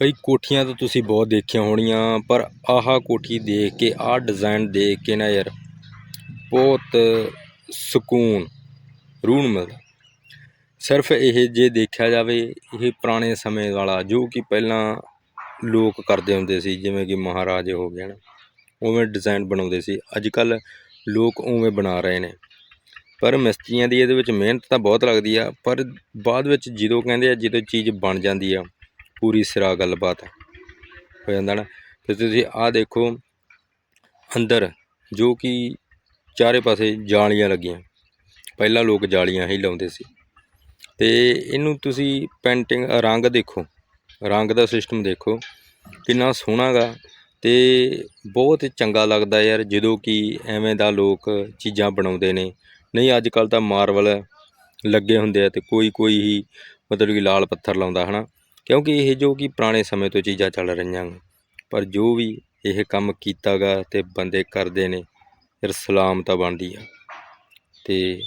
ਬਈ ਕੋਠੀਆਂ ਤਾਂ ਤੁਸੀਂ ਬਹੁਤ ਦੇਖੀਆਂ ਹੋਣੀਆਂ, ਪਰ ਆਹ ਕੋਠੀ ਦੇਖ ਕੇ, ਆਹ ਡਿਜ਼ਾਈਨ ਦੇਖ ਕੇ ਨਾ ਯਾਰ, ਬਹੁਤ ਸਕੂਨ ਰੂਹ ਨੂੰ ਮਿਲਦਾ। ਸਿਰਫ ਇਹ ਜੇ ਦੇਖਿਆ ਜਾਵੇ, ਇਹ ਪੁਰਾਣੇ ਸਮੇਂ ਵਾਲਾ, ਜੋ ਕਿ ਪਹਿਲਾਂ ਲੋਕ ਕਰਦੇ ਹੁੰਦੇ ਸੀ, ਜਿਵੇਂ ਕਿ ਮਹਾਰਾਜੇ ਹੋ ਗਏ ਨਾ, ਉਵੇਂ ਡਿਜ਼ਾਈਨ ਬਣਾਉਂਦੇ ਸੀ। ਅੱਜ ਕੱਲ ਲੋਕ ਉਵੇਂ ਬਣਾ ਰਹੇ ਨੇ। ਪਰ ਮਿਸਤਰੀਆਂ ਦੀ ਇਹਦੇ ਵਿੱਚ ਮਿਹਨਤ ਤਾਂ ਬਹੁਤ ਲੱਗਦੀ ਆ, ਪਰ ਬਾਅਦ ਵਿੱਚ ਜਦੋਂ ਕਹਿੰਦੇ ਆ, ਜਦੋਂ ਚੀਜ਼ ਬਣ ਜਾਂਦੀ ਆ ਪੂਰੀ ਸਿਰਾ ਗੱਲਬਾਤ ਹੋ ਜਾਂਦਾ ਨਾ। ਤੇ ਤੁਸੀਂ ਆਹ ਦੇਖੋ ਅੰਦਰ, ਜੋ ਕਿ ਚਾਰੇ ਪਾਸੇ ਜਾਲੀਆਂ ਲੱਗੀਆਂ। ਪਹਿਲਾਂ ਲੋਕ ਜਾਲੀਆਂ ਹੀ ਲਾਉਂਦੇ ਸੀ। ਤੇ ਇਹਨੂੰ ਤੁਸੀਂ ਪੇਂਟਿੰਗ ਰੰਗ ਦੇਖੋ। ਰੰਗ ਦਾ ਸਿਸਟਮ ਦੇਖੋ, ਕਿੰਨਾ ਸੋਹਣਾ ਗਾ। ਤੇ ਬਹੁਤ ਚੰਗਾ ਲੱਗਦਾ ਯਾਰ, ਜਦੋਂ ਕਿ ਐਵੇਂ ਦਾ ਲੋਕ ਚੀਜ਼ਾਂ ਬਣਾਉਂਦੇ ਨੇ। ਨਹੀਂ, ਅੱਜ ਕੱਲ ਤਾਂ ਮਾਰਵਲ ਲੱਗੇ ਹੁੰਦੇ ਆ ਤੇ ਕੋਈ ਕੋਈ ਹੀ ਮਤਲਬ ਕਿ ਲਾਲ ਪੱਥਰ ਲਾਉਂਦਾ, ਹਨਾ। ਕਿਉਂਕਿ ਇਹ ਜੋ ਕਿ ਪੁਰਾਣੇ ਸਮੇਂ ਤੋਂ ਚੀਜ਼ਾਂ ਚੱਲ ਰਹੀਆਂ ਗਾ ਪਰ ਜੋ ਵੀ ਇਹ ਕੰਮ ਕੀਤਾ ਗਾ ਅਤੇ ਬੰਦੇ ਕਰਦੇ ਨੇ, ਫਿਰ ਸਲਾਮ ਤਾਂ ਬਣਦੀ ਆ। ਅਤੇ